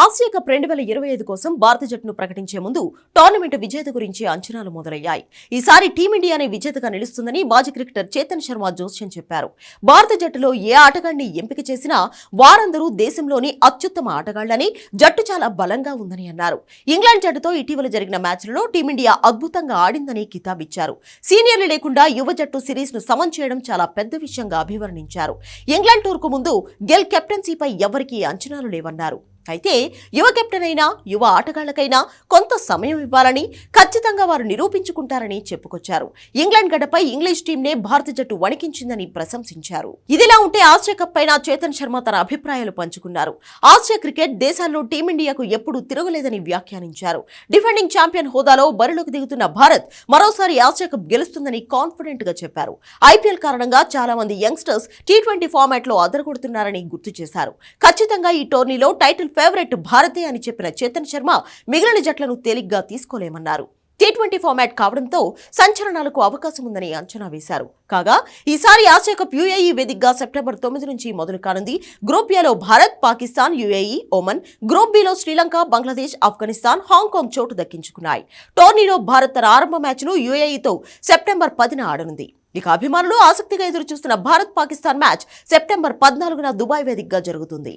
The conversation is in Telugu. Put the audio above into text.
ఆసియా కప్ రెండు వేల ఇరవై ఐదు కోసం భారత జట్టును ప్రకటించే ముందు టోర్నమెంట్ విజేత గురించి అంచనాలు మొదలయ్యాయి. ఈసారి టీమిండియానే విజేతగా నిలుస్తుందని మాజీ క్రికెటర్ చేతన్ శర్మ జోస్యం చెప్పారు. భారత జట్టులో ఏ ఆటగాడిని ఎంపిక చేసినా వారందరూ దేశంలోని అత్యుత్తమ ఆటగాళ్ళని జట్టు చాలా బలంగా ఉందని అన్నారు. ఇంగ్లాండ్ జట్టుతో ఇటీవల జరిగిన మ్యాచ్లలో టీమిండియా అద్భుతంగా ఆడిందని కితాబిచ్చారు సీనియర్లు లేకుండా యువ జట్టు సిరీస్ను సమన్ చేయడం చాలా పెద్ద విషయంగా అభివర్ణించారు. ఇంగ్లాండ్ టూర్కు ముందు గెల్ కెప్టెన్సీపై ఎవరికీ అంచనాలు లేవన్నారు. అయితే యువ కెప్టెన్ అయినా యువ ఆటగాళ్ళకైనా కొంత సమయం ఇవ్వాలని ఖచ్చితంగా వారు నిరూపించుకుంటారని చెప్పుకొచ్చారు. ఇంగ్లాండ్ గడపై ఇంగ్లీష్ టీంనే భారత జట్టు వణికించిందని ప్రశంసించారు. ఇదిలా ఉంటే ఆస్ట్రియా కప్ పైన చేతన్ శర్మ తన అభిప్రాయాలు పంచుకున్నారు. ఆస్ట్రియా క్రికెట్ దేశాల్లో టీమిండియాకు ఎప్పుడూ తిరగలేదని వ్యాఖ్యానించారు. డిఫెండింగ్ ఛాంపియన్ హోదాలో బరిలోకి దిగుతున్న భారత్ మరోసారి ఆస్ట్రియా కప్ గెలుస్తుందని కాన్ఫిడెంట్గా చెప్పారు. ఐపీఎల్ కారణంగా చాలా మంది యంగ్స్టర్స్ టీ ట్వంటీ ఫార్మాట్లో అదరగొడుతున్నారని గుర్తు చేశారు. ఖచ్చితంగా ఈ టోర్నీలో టైటిల్ ఫేవరెట్ భారతే అని చెప్పిన చేతన్ శర్మ మిగిలిన జట్లను తేలిగ్గా తీసుకోలేమన్నారు. టీ ట్వంటీ ఫార్మాట్ కావడంతో సంచలనాలకు అవకాశం ఉందని అంచనా వేశారు. కాగా ఈసారి ఆసియా కప్ యుఏఈ వేదికగా సెప్టెంబర్ తొమ్మిది నుంచి మొదలు కానుంది. గ్రూప్ ఏలో Bharat Pakistan UAE Oman group below Sri Lanka Bangladesh Afghanistan Hong Kong చోటు దక్కించుకున్నాయి. టోర్నీలో భారత్ తన ఆరంభ మ్యాచ్ను యుఏఈతో సెప్టెంబర్ పదిన ఆడనుంది. ఇక అభిమానులు ఆసక్తిగా ఎదురుచూస్తున్న భారత్ పాకిస్తాన్ మ్యాచ్ సెప్టెంబర్ పద్నాలుగున దుబాయ్ వేదికగా జరుగుతుంది.